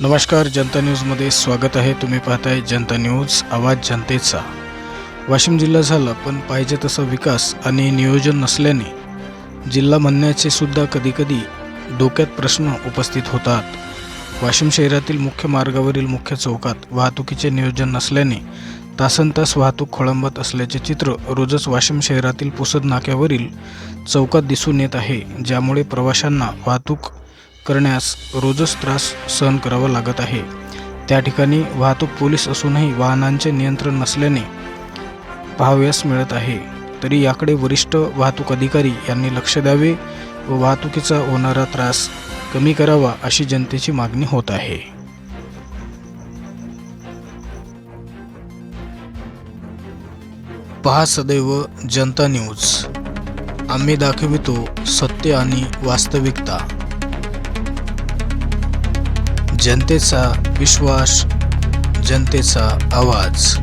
नमस्कार जनता न्यूजमध्ये स्वागत आहे. तुम्ही पाहताय जनता न्यूज आवाज जनतेचा. वाशिम जिल्हा झाला पण पाहिजे तसा विकास आणि नियोजन नसल्याने जिल्हा म्हणण्याचे सुद्धा कधीकधी डोक्यात प्रश्न उपस्थित होतात. वाशिम शहरातील मुख्य मार्गावरील मुख्य चौकात वाहतुकीचे नियोजन नसल्याने तासन तास वाहतूक खोळंबत असल्याचे चित्र रोजच वाशिम शहरातील पुसद नाक्यावरील चौकात दिसून येत आहे ज्यामुळे प्रवाशांना वाहतूक करण्यास रोजच त्रास सहन करावा लागत आहे. त्या ठिकाणी वाहतूक पोलीस असूनही वाहनांचे नियंत्रण नसल्याने पाहावयास मिळत आहे. तरी याकडे वरिष्ठ वाहतूक अधिकारी यांनी लक्ष द्यावे व वाहतुकीचा होणारा त्रास कमी करावा अशी जनतेची मागणी होत आहे. पहा सदैव जनता न्यूज. आम्ही दाखवितो सत्य आणि वास्तविकता. जनतेचा विश्वास जनतेचा आवाज.